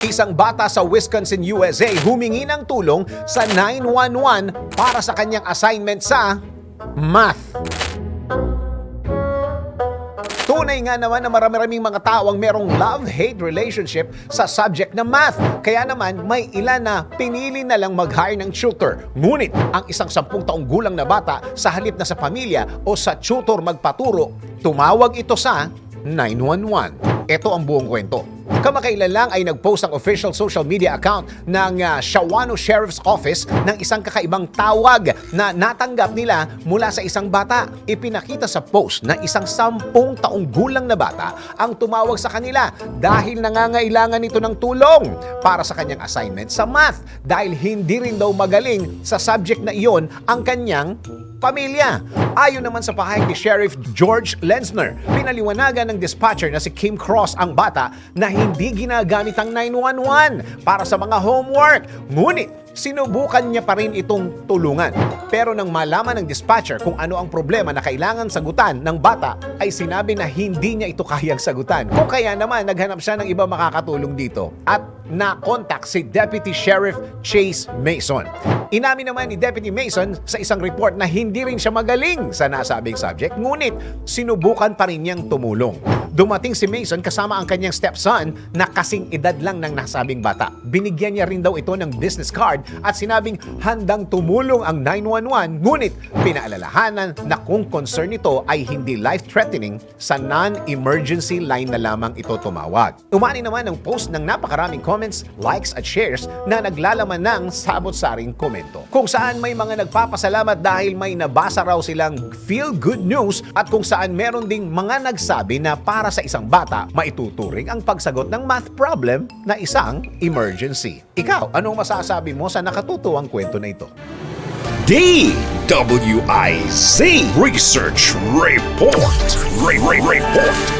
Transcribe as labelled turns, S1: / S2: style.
S1: Isang bata sa Wisconsin, USA humingi ng tulong sa 911 para sa kanyang assignment sa math. Tunay nga naman na marami-raming mga tao ang merong love-hate relationship sa subject na math. Kaya naman, may ilan na pinili na lang mag-hire ng tutor. Ngunit, ang isang sampung taong gulang na bata sa halip na sa pamilya o sa tutor magpaturo, tumawag ito sa 911. Ito ang buong kwento. Kamakailan lang ay nag-post ang official social media account ng ah, Shawano Sheriff's Office ng isang kakaibang tawag na natanggap nila mula sa isang bata. Ipinakita sa post na isang sampung taong gulang na bata ang tumawag sa kanila dahil nangangailangan nito ng tulong para sa kanyang assignment sa math dahil hindi rin daw magaling sa subject na iyon ang kanyang pamilya. Ayon naman sa pahayag ni Sheriff George Lenzner, pinaliwanagan ng dispatcher na si Kim Cross ang bata na hindi ginagamit ang 911 para sa mga homework. Ngunit, sinubukan niya pa rin itong tulungan. Pero nang malaman ng dispatcher kung ano ang problema na kailangan sagutan ng bata, ay sinabi na hindi niya ito kayang sagutan. Kung kaya naman, naghanap siya ng iba makakatulong dito. At na-contact si Deputy Sheriff Chase Mason. Inamin naman ni Deputy Mason sa isang report na hindi rin siya magaling sa nasabing subject, ngunit sinubukan pa rin niyang tumulong. Dumating si Mason kasama ang kanyang stepson na kasing edad lang ng nasabing bata. Binigyan niya rin daw ito ng business card at sinabing handang tumulong ang 911 ngunit pinaalalahanan na kung concern nito ay hindi life-threatening sa non-emergency line na lamang ito tumawag. Umani naman ang post ng napakaraming comments, likes at shares na naglalaman ng sabot-saring komento. Kung saan may mga nagpapasalamat dahil may nabasa raw silang feel-good news at kung saan meron ding mga nagsabi na para sa isang bata, maituturing ang pagsagot ng math problem na isang emergency. Ikaw, anong masasabi mo sa nakatutuwang kwento na ito?
S2: DWIZ Research Report. Re- Re- Report.